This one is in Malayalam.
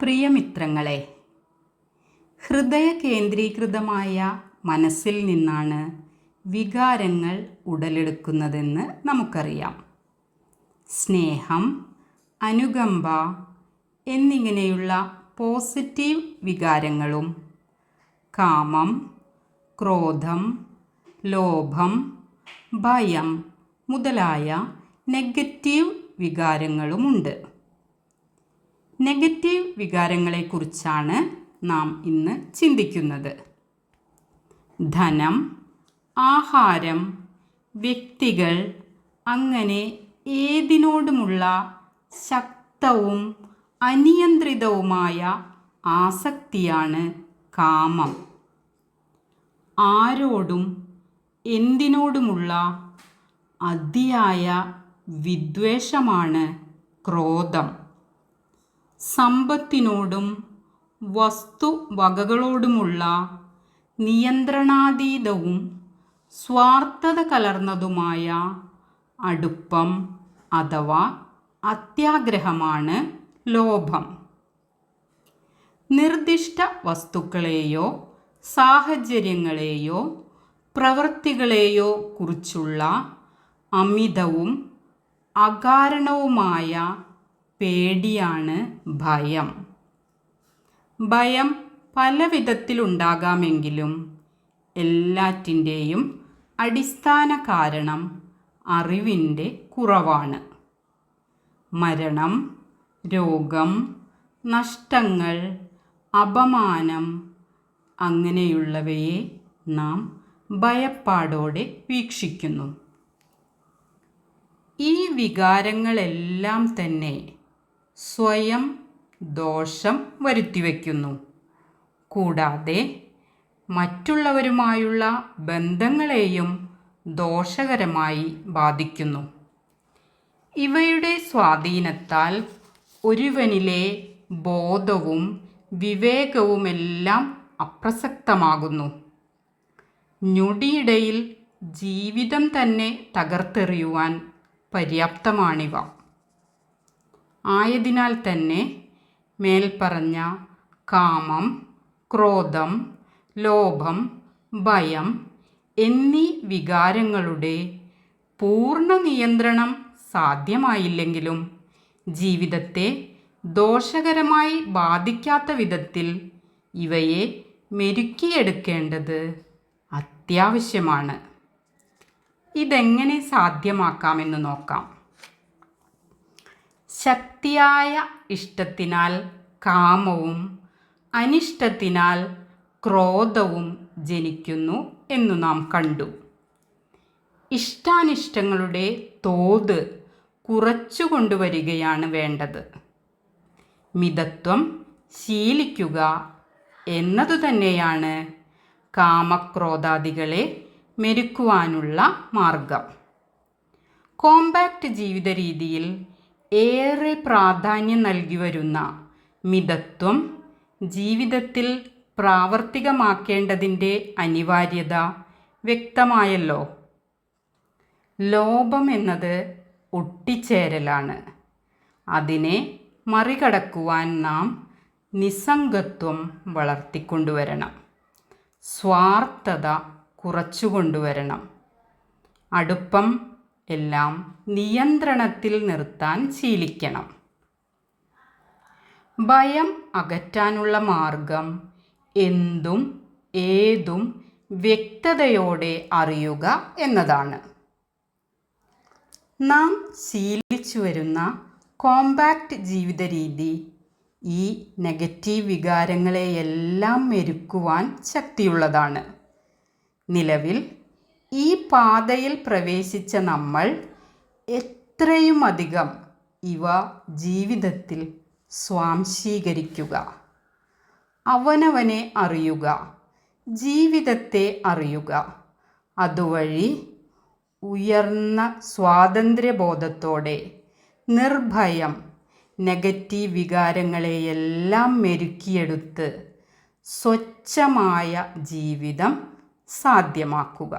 പ്രിയമിത്രങ്ങളെ ഹൃദയ കേന്ദ്രീകൃതമായ മനസ്സിൽ നിന്നാണ് വികാരങ്ങൾ ഉടലെടുക്കുന്നതെന്ന് നമുക്കറിയാം. സ്നേഹം അനുകമ്പ എന്നിങ്ങനെയുള്ള പോസിറ്റീവ് വികാരങ്ങളും കാമം ക്രോധം ലോഭം ഭയം മുതലായ നെഗറ്റീവ് വികാരങ്ങളുമുണ്ട്. നെഗറ്റീവ് വികാരങ്ങളെക്കുറിച്ചാണ് നാം ഇന്ന് ചിന്തിക്കുന്നത്. ധനം ആഹാരം വ്യക്തികൾ അങ്ങനെ ഏതിനോടുമുള്ള ശക്തവും അനിയന്ത്രിതവുമായ ആസക്തിയാണ് കാമം. ആരോടും എന്തിനോടുമുള്ള അതിയായ വിദ്വേഷമാണ് ക്രോധം. സമ്പത്തിനോടും വസ്തുവകകളോടുമുള്ള നിയന്ത്രണാതീതവും സ്വാർത്ഥത കലർന്നതുമായ അടുപ്പം അഥവാ അത്യാഗ്രഹമാണ് ലോഭം. നിർദ്ദിഷ്ട വസ്തുക്കളെയോ സാഹചര്യങ്ങളെയോ പ്രവൃത്തികളെയോ കുറിച്ചുള്ള അമിതവും അകാരണവുമായ പേടിയാണ് ഭയം. ഭയം പല വിധത്തിലുണ്ടാകാമെങ്കിലും എല്ലാറ്റിന്റെയും അടിസ്ഥാന കാരണം അറിവിന്റെ കുറവാണ്. മരണം രോഗം നഷ്ടങ്ങൾ അപമാനം അങ്ങനെയുള്ളവയെ നാം ഭയപ്പാടോടെ വീക്ഷിക്കുന്നു. ഈ വികാരങ്ങളെല്ലാം തന്നെ സ്വയം ദോഷം വരുത്തിവെക്കുന്നു. കൂടാതെ മറ്റുള്ളവരുമായുള്ള ബന്ധങ്ങളെയും ദോഷകരമായി ബാധിക്കുന്നു. ഇവയുടെ സ്വാധീനത്താൽ ഒരുവനിലെ ബോധവും വിവേകവുമെല്ലാം അപ്രസക്തമാകുന്നു. ഞൊടിയിടയിൽ ജീവിതം തന്നെ തകർത്തെറിയുവാൻ പര്യാപ്തമാണിവ. ആയതിനാൽ തന്നെ മേൽപ്പറഞ്ഞ കാമം ക്രോധം ലോഭം ഭയം എന്നീ വികാരങ്ങളുടെ പൂർണ നിയന്ത്രണം സാധ്യമായില്ലെങ്കിലും ജീവിതത്തെ ദോഷകരമായി ബാധിക്കാത്ത വിധത്തിൽ ഇവയെ മെരുക്കിയെടുക്കേണ്ടത് അത്യാവശ്യമാണ്. ഇതെങ്ങനെ സാധ്യമാക്കാമെന്ന് നോക്കാം. ശക്തിയായ ഇഷ്ടത്തിനാൽ കാമവും അനിഷ്ടത്തിനാൽ ക്രോധവും ജനിക്കുന്നു എന്നു നാം കണ്ടു. ഇഷ്ടാനിഷ്ടങ്ങളുടെ തോത് കുറച്ചു കൊണ്ടുവരികയാണ് വേണ്ടത്. മിതത്വം ശീലിക്കുക എന്നതു തന്നെയാണ് കാമക്രോധാദികളെ മെരുക്കുവാനുള്ള മാർഗം. കോമ്പാക്റ്റ് ജീവിത രീതിയിൽ ഏറെ പ്രാധാന്യം നൽകി വരുന്ന മിതത്വം ജീവിതത്തിൽ പ്രാവർത്തികമാക്കേണ്ടതിന്റെ അനിവാര്യത വ്യക്തമായല്ലോ. ലോഭം എന്നത് ഒട്ടിച്ചേരലാണ്. അതിനെ മറികടക്കുവാൻ നാം നിസ്സംഗത്വം വളർത്തിക്കൊണ്ടുവരണം. സ്വാർത്ഥത കുറച്ചുകൊണ്ടുവരണം. അടുപ്പം എല്ലാം നിയന്ത്രണത്തിൽ നിർത്താൻ ശീലിക്കണം. ഭയം അകറ്റാനുള്ള മാർഗം എന്തും ഏതും വ്യക്തതയോടെ അറിയുക എന്നതാണ്. നാം ശീലിച്ചു വരുന്ന കോമ്പാക്റ്റ് ജീവിത രീതി ഈ നെഗറ്റീവ് വികാരങ്ങളെയെല്ലാം മെരുക്കുവാൻ ശക്തിയുള്ളതാണ്. നിലവിൽ ഈ പാതയിൽ പ്രവേശിച്ച നമ്മൾ എത്രയും അധികം ഇവ ജീവിതത്തിൽ സ്വാംശീകരിക്കുക അവനവനെ അറിയുക ജീവിതത്തെ അറിയുക അതുവഴി ഉയർന്ന സ്വാതന്ത്ര്യബോധത്തോടെ നിർഭയം നെഗറ്റീവ് വികാരങ്ങളെയെല്ലാം മെരുക്കിയെടുത്ത് സ്വച്ഛമായ ജീവിതം സാധ്യമാക്കുക.